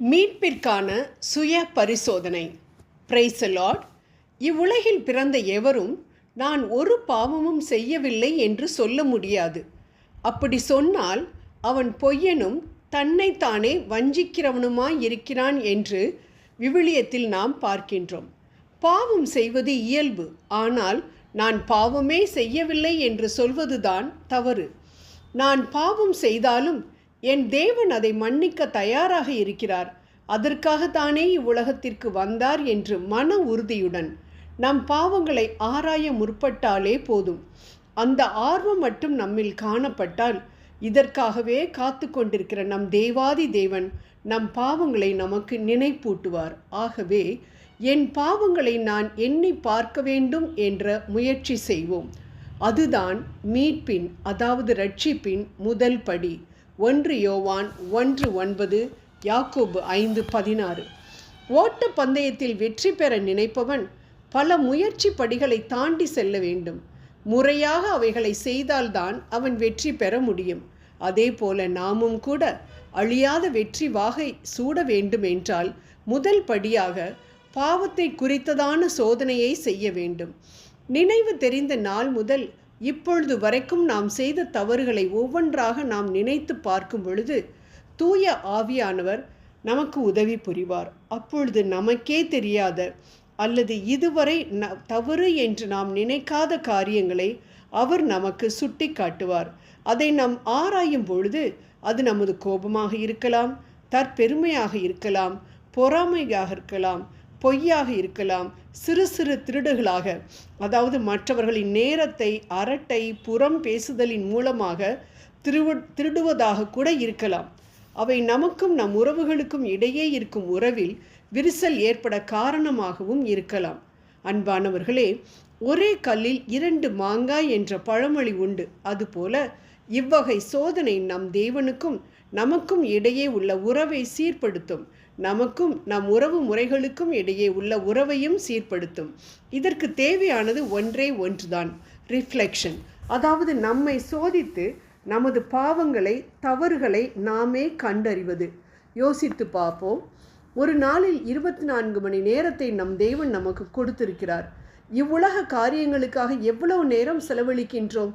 மீட்பிற்கான சுய பரிசோதனை பிரைசலாட் இவ்வுலகில் பிறந்த எவரும் நான் ஒரு பாவமும் செய்யவில்லை என்று சொல்ல முடியாது. அப்படி சொன்னால் அவன் பொய்யனும் தன்னைத்தானே வஞ்சிக்கிறவனுமாய் இருக்கிறான் என்று விவிலியத்தில் நாம் பார்க்கின்றோம். பாவம் செய்வது இயல்பு. ஆனால் நான் பாவமே செய்யவில்லை என்று சொல்வதுதான் தவறு. நான் பாவம் செய்தாலும் என் தேவன் அதை மன்னிக்க தயாராக இருக்கிறார். அதற்காகத்தானே இவ்வுலகத்திற்கு வந்தார் என்று மன உறுதியுடன். நம் பாவங்களை ஆராய முற்பட்டாலே போதும். அந்த ஆர்வம் மட்டும் நம்மில் காணப்பட்டால் இதற்காகவே காத்து கொண்டிருக்கிற நம் தேவாதி தேவன் நம் பாவங்களை நமக்கு நினைப்பூட்டுவார். ஆகவே என் பாவங்களை நான் எண்ணி பார்க்க வேண்டும் என்ற முயற்சி செய்வோம். அதுதான் மீட்பின் அதாவது ரட்சிப்பின் முதல் படி. ஒன்று யோவான் ஒன்று ஒன்பது யாக்கோபு ஐந்து பதினாறு. ஓட்ட பந்தயத்தில் வெற்றி பெற நினைப்பவன் பல முயற்சி படிகளை தாண்டி செல்ல வேண்டும். முறையாக அவைகளை செய்தால்தான் அவன் வெற்றி பெற முடியும். அதே போல நாமும் கூட அழியாத வெற்றி வாகை சூட வேண்டும் என்றால் முதல் படியாக பாவத்தை குறித்ததான சோதனையை செய்ய வேண்டும். நினைவு தெரிந்த நாள் முதல் இப்பொழுது வரைக்கும் நாம் செய்த தவறுகளை ஒவ்வொன்றாக நாம் நினைத்து பார்க்கும் பொழுது தூய ஆவியானவர் நமக்கு உதவி புரிவார். அப்பொழுது நமக்கே தெரியாத அல்லது இதுவரை ந தவறு என்று நாம் நினைக்காத காரியங்களை அவர் நமக்கு சுட்டி காட்டுவார் அதை நாம் ஆராயும் பொழுது அது நமது கோபமாக இருக்கலாம் தற்பெருமையாக இருக்கலாம் பொறாமையாக இருக்கலாம் பொய்யாக இருக்கலாம். சிறு சிறு திருடுகளாக. அதாவது மற்றவர்களின் நேரத்தை அரட்டை புறம் பேசுதலின் மூலமாக திருவு திருடுவதாக கூட இருக்கலாம். அவை நமக்கும் நம் உறவுகளுக்கும் இடையே இருக்கும் உறவில் விரிசல் ஏற்பட காரணமாகவும் இருக்கலாம். அன்பானவர்களே ஒரே கல்லில் இரண்டு மாங்காய் என்ற பழமொழி உண்டு. அதுபோல இவ்வகை சோதனை நம் தேவனுக்கும் நமக்கும் இடையே உள்ள உறவை சீர்படுத்தும். நமக்கும் நம் உறவு முறைகளுக்கும் இடையே உள்ள உறவையும் சீர்படுத்தும். இதற்கு தேவையானது ஒன்றே ஒன்றுதான். ரிஃப்ளெக்ஷன் அதாவது நம்மை சோதித்து நமது பாவங்களை தவறுகளை நாமே கண்டறிவது. யோசித்து பார்ப்போம். ஒரு நாளில் இருபத்தி நான்கு மணி நேரத்தை நம் தேவன் நமக்கு கொடுத்திருக்கிறார். இவ்வுலக காரியங்களுக்காக எவ்வளவு நேரம் செலவழிக்கின்றோம்?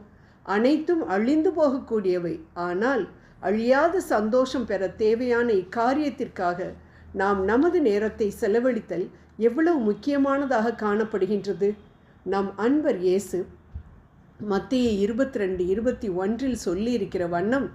அனைத்தும் அழிந்து போகக்கூடியவை. ஆனால் அழியாத சந்தோஷம் பெற தேவையான இக்காரியத்திற்காக நாம் நமது நேரத்தை செலவழித்தல் எவ்வளவு முக்கியமானதாக காணப்படுகின்றது? நம் அன்பர் இயேசு மத்திய இருபத்தி ரெண்டு இருபத்தி ஒன்றில் சொல்லியிருக்கிற வண்ணம்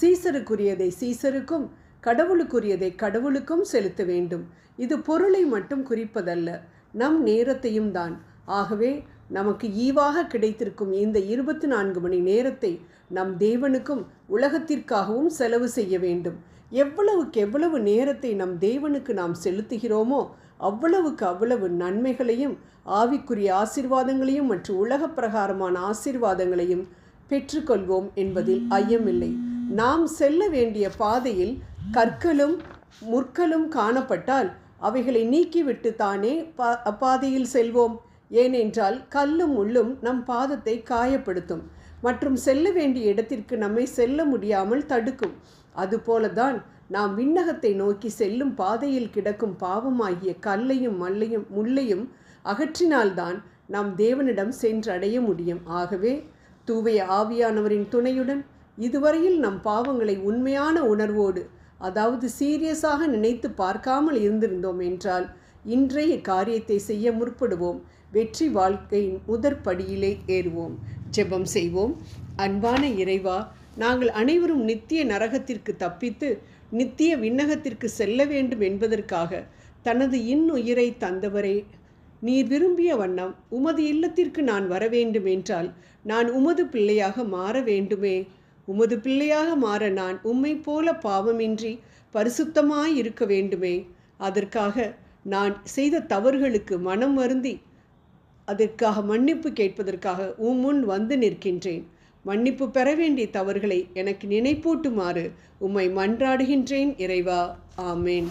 சீசருக்குரியதை சீசருக்கும் கடவுளுக்குரியதை கடவுளுக்கும் செலுத்த வேண்டும். இது பொருளை மட்டும் குறிப்பதல்ல நம் நேரத்தையும் தான். ஆகவே நமக்கு ஈவாக கிடைத்திருக்கும் இந்த இருபத்தி நான்கு மணி நேரத்தை நம் தேவனுக்கும் உலகத்திற்காகவும் செலவு செய்ய வேண்டும். எவ்வளவுக்கு எவ்வளவு நேரத்தை நம் தேவனுக்கு நாம் செலுத்துகிறோமோ அவ்வளவுக்கு அவ்வளவு நன்மைகளையும் ஆவிக்குரிய ஆசிர்வாதங்களையும் மற்றும் உலக பிரகாரமான ஆசிர்வாதங்களையும் பெற்றுக்கொள்வோம் என்பதில் ஐயமில்லை. நாம் செல்ல வேண்டிய பாதையில் கற்களும் முற்களும் காணப்பட்டால் அவைகளை நீக்கிவிட்டு தானே பா அப்பாதையில் செல்வோம். ஏனென்றால் கல்லும் முள்ளும் நம் பாதத்தை காயப்படுத்தும். மற்றும் செல்ல வேண்டிய இடத்திற்கு நம்மை செல்ல முடியாமல் தடுக்கும். அதுபோலதான் நாம் விண்ணகத்தை நோக்கி செல்லும் பாதையில் கிடக்கும் பாவமாகிய கல்லையும் மல்லையும் முள்ளையும் அகற்றினால்தான் நாம் தேவனிடம் சென்றடைய முடியும். ஆகவே தூவைய ஆவியானவரின் துணையுடன் இதுவரையில் நம் பாவங்களை உண்மையான உணர்வோடு அதாவது சீரியஸாக நினைத்து பார்க்காமல் இருந்திருந்தோம் என்றால் இன்றைய காரியத்தை செய்ய முற்படுவோம். வெற்றி வாழ்க்கையின் முதற் படியிலே ஏறுவோம். ஜெபம் செய்வோம். அன்பான இறைவா நாங்கள் அனைவரும் நித்திய நரகத்திற்கு தப்பித்து நித்திய விண்ணகத்திற்கு செல்ல வேண்டும் என்பதற்காக தனது இன்னுயிரை தந்தவரே நீர் விரும்பிய வண்ணம் உமது இல்லத்திற்கு நான் வர வேண்டும் என்றால் நான் உமது பிள்ளையாக மாற வேண்டுமே. உமது பிள்ளையாக மாற நான் உம்மை போல பாவமின்றி பரிசுத்தமாய் இருக்க வேண்டுமே. அதற்காக நான் செய்த தவறுகளுக்கு மனம் வருந்தி அதற்காக மன்னிப்பு கேட்பதற்காக உன் முன் வந்து நிற்கின்றேன். மன்னிப்பு பெற வேண்டிய தவறுகளை எனக்கு நினைப்பூட்டுமாறு உம்மை மன்றாடுகின்றேன் இறைவா. ஆமேன்.